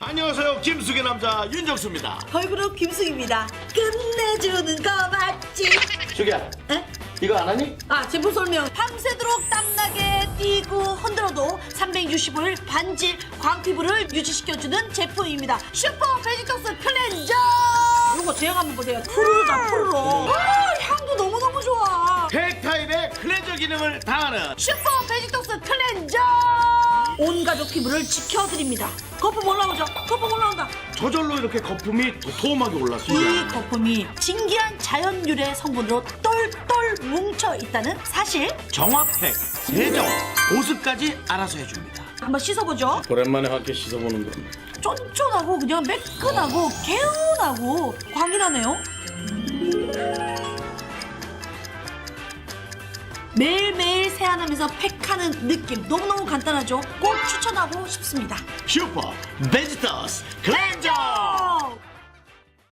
안녕하세요 김숙의 남자 윤정수입니다 걸그룹 김숙입니다. 끝내주는 거 맞지? 숙이야 에? 이거 안 하니? 아 제품 설명. 밤새도록 땀나게 뛰고 흔들어도 365일 반질 광피부를 유지시켜주는 제품입니다. 슈퍼 베지톡스 클렌저. 이거 제형 한번 보세요. 푸르르다 푸르르. 아 향도 너무 너무 좋아. 팩 타입의 클렌저 기능을 다하는 슈퍼 베지톡스 클렌저. 온 가족 피부를 지켜드립니다. 거품 올라오죠? 거품 올라온다. 저절로 이렇게 거품이 도톰하게 이 올랐습니다 거품이 진기한 자연 유래 성분으로 똘똘 뭉쳐 있다는 사실 정화팩, 세정, 보습까지 알아서 해줍니다 한번 씻어보죠. 오랜만에 함께 씻어보는 건 쫀쫀하고 그냥 매끈하고 개운하고 광이 나네요. 매일매일 세안하면서 팩하는 느낌 너무너무 간단하죠? 꼭 추천하고 싶습니다. 슈퍼 베지터스 클렌저